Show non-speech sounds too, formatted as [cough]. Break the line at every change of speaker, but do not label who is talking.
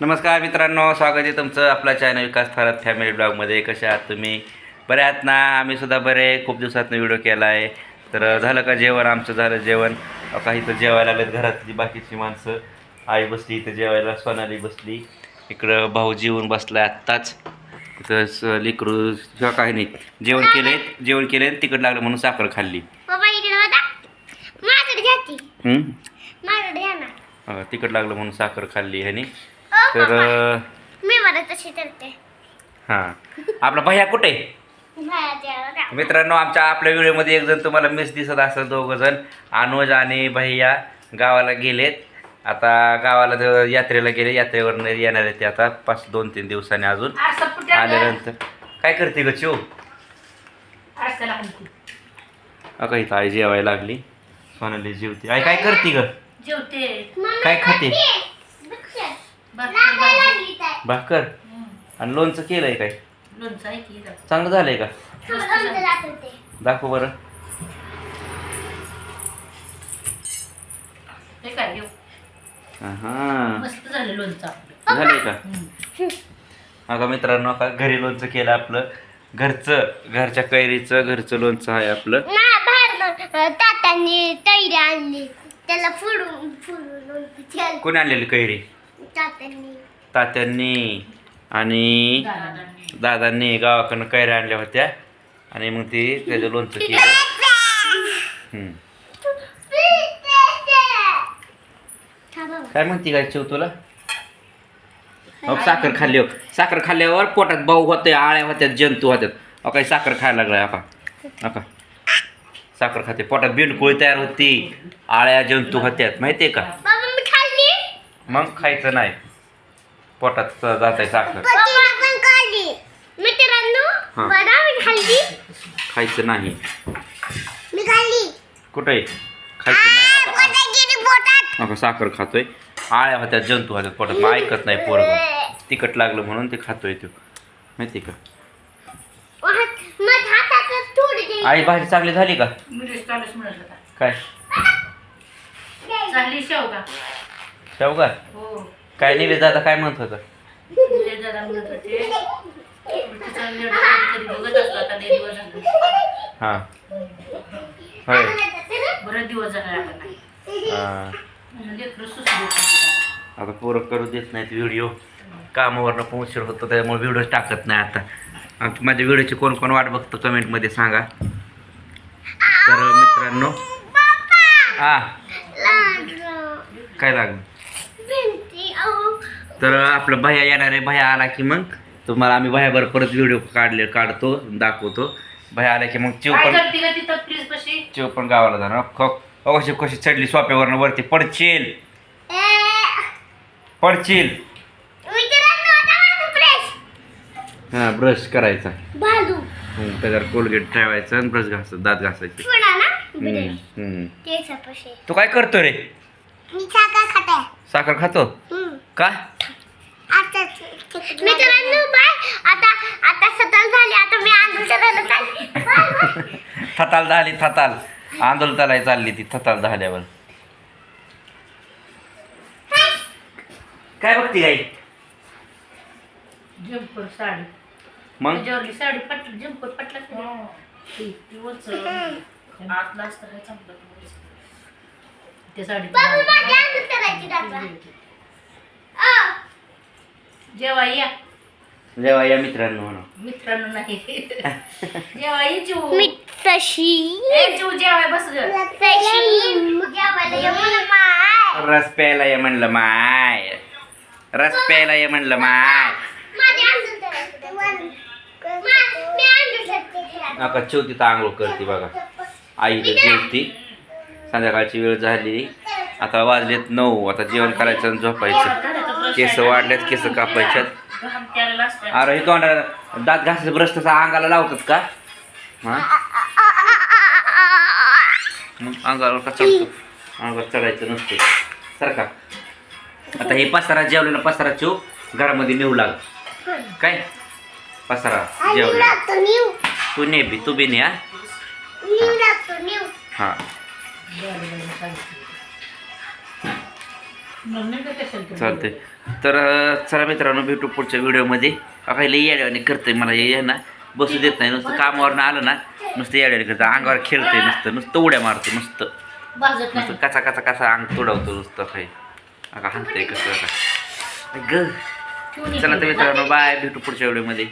नमस्कार मित्रांनो स्वागत आहे तुमचं आपला चॅनल विकास थरात फॅमिली ब्लॉगमध्ये कशा आहात तुम्ही? बरे आहात ना? आम्ही सुद्धा बरे खूप दिवसातनं व्हिडिओ केला आहे. तर झालं का जेवण? आमचं झालं जेवण. काही इथं जेवायला आलेत घरातली बाकीची माणसं. आई बसली इथं जेवायला सोनाली बसली. इकडं भाऊ जेवून बसला आत्ताच. इथं स- लेकरू किंवा काही नाही. जेवण केलंय जेवण केलंय तिकड लागलं म्हणून साखर खाल्ली. तिकड लागलं म्हणून साखर खाल्ली ह्यानी. तर
मी मला तशी करते.
हां. आपला भैया कुठे. मित्रांनो आमच्या आपल्या व्हिडिओमध्ये एक जण तुम्हाला मिस दिसत असं दोघं जण. अनुज आणि भैया गावाला गेलेत. आता गावाला ते यात्रेला गेले. यात्रेवरनं येणार आहेत ते आता पाच दोन तीन दिवसांनी अजून. आल्यानंतर. काय करते ग चिव अका इथं आई जेवायला लागली. सोनाली जेवते. आई काय करते ग?
जेवते.
काय खाते?
खाते. बघ,
भाकरी
लागायला
भाजी.
लागली काय.
भाकर. आणि लोणचं केलंय काय?
लोणचं आहे की इथं.
चांगलं झालंय का?
थोडं आमचं दाखवते.
दाखव बरं.
हे काय घेऊ
हां
मस्त झालं लोणचं आपलं.
झालंय का?
हम्म.
आता मित्रांनो आता घरी लोणचं केलं आपलं. घरचं घरच्या कैरीचं घरचं लोणचं आहे आपलं.
तात्यांनी तैरी आणली. त्याला फोडून फोडून केलं.
कोणी आणलेली कैरी?
तात्यांनी.
तात्यांनी आणि
दादांनी.
गावाकडनं कैऱ्या आणल्या होत्या. आणि मग ती त्याचं लोणचं केलं. काय म्हणते काय चिव तुला? अहो साखर खाल्ली हो. साखर खाल्ल्यावर पोटात भाऊ होते आळ्या होत्यात जंतू होत्यात. अहो काही साखर खायला लागलाय अका अका साखर खाते. पोटात बिंडकुळी तयार होती. आळ्या जंतू होत्यात. माहितीये का?
बाबा मी खाल्ली?
मग खायचं नाही. पोटात जात आहे साखर. हा. खायचं नाही.
मी खाल्ली.
कुठे? खायचं नाही आता-
पोटात?
आता साखर खातोय. आळ्या होत्यात जंतू होत्यात पोटात. मग ऐकत नाही पोरग तिखट लागलं म्हणून ते खातोय तो. माहिती का. आई भाजी चांगली झाली का?
चालूच होता
काय?
चालली शेवगा.
शेवगा?
हो.
काय निलेश दादा काय म्हणत होता?
लय दादा म्हणत होते तिचा लेट कधी बघत असतो आता लय दिवस झाले?
हां. होय.
बरेच दिवस झाले आता नाही.
हां.
लेकरं.
आता. पोरं करू देत नाहीत व्हिडिओ कामावरनं पण उशीर होतो त्यामुळे व्हिडिओ टाकत नाही आता. आणि माझ्या व्हिडिओची कोण कोण वाट बघतो कमेंटमध्ये सांगा. तर मित्रांनो हा. काय लागलं? तर आपलं भैया येणार आहे. भैया आला की मग तुम्हाला आम्ही भैयाबरोबर परत व्हिडिओ काढले काढतो दाखवतो. भैया आला की मग चिव
काय
पण
करते का तिथं फ्रीज पशी
चिव पण गावाला जाणार. ख- अवश्य कशी चढली सोप्यावरनं वरती. पडशील. पडशील. हां ब्रश करायचा.
भालू
हम्म, त्याच्यावर कोलगेट ठेवायचं आणि ब्रश घासायचं दात घासायचे.
पुन्हा ना?
हम्म, तू काय करतो रे?
मी साखर खाते.
साखर खातो? का?
मित्रांनो बाय. आता आता सतल झाली. आता मी आंदोलन.
थताल झाली थताल. आंदोलन चालाय चालली ती थताल झाल्यावर. काय बघती गाई
जम्पर साडी.
मग?
त्याच्यावरली साडी पट जम्पर पटला आतलं असतं काय चांगलं त्या साडी
बाबू माझी आंदोलन करायची दादा अ,
जेव्हा या.
जेव्हा या मित्रांनो म्हणा.
मित्रांनो नाही. [laughs] जेव्हा ये जीव.
मी तशी
ए जीव जेवाय बस ग.
तशी जेवायला ये मला माय.
रस प्यायला ये म्हणलं माय. रस प्यायला ये म्हणलं माय. नका चौथी तर आंघोळ करते बघा. आईला जेवती संध्याकाळची वेळ झाली. आता वाजलेत नऊ. आता जेवण करायचं आणि झोपायचं. केस वाढल्यात केस कापायच्यात
घाम त्याला असतं
अरे हे तोंडाला दात घासायचं ब्रश तसा अंगाला लावतात का हा मग अंगावर का चढतो अंगावर चढायचं नसते सारखा आता हे पसारा जेवलेला पसारा चिव घरामध्ये नेऊ लाग काय पसारा जेवलेला
लागतो न्यू
तू ने बी तू बी ने हा चालते तर चला मित्रांनो भेटू पुढच्या व्हिडिओमध्ये. काही करतं आहे मला हे ना बसू देत नाही. नुसतं कामावरनं आलं ना नुसतं याड्याने करतं अंगावर खेळतंय नुसतं नुसतं उड्या मारतो नुसतं. नुसतं कसा कसा कसा अंग तुडवतो नुसतं काही. अगं हाणतंय कसं ग चला तर मित्रांनो बाय. भेटू पुढच्या व्हिडिओमध्ये.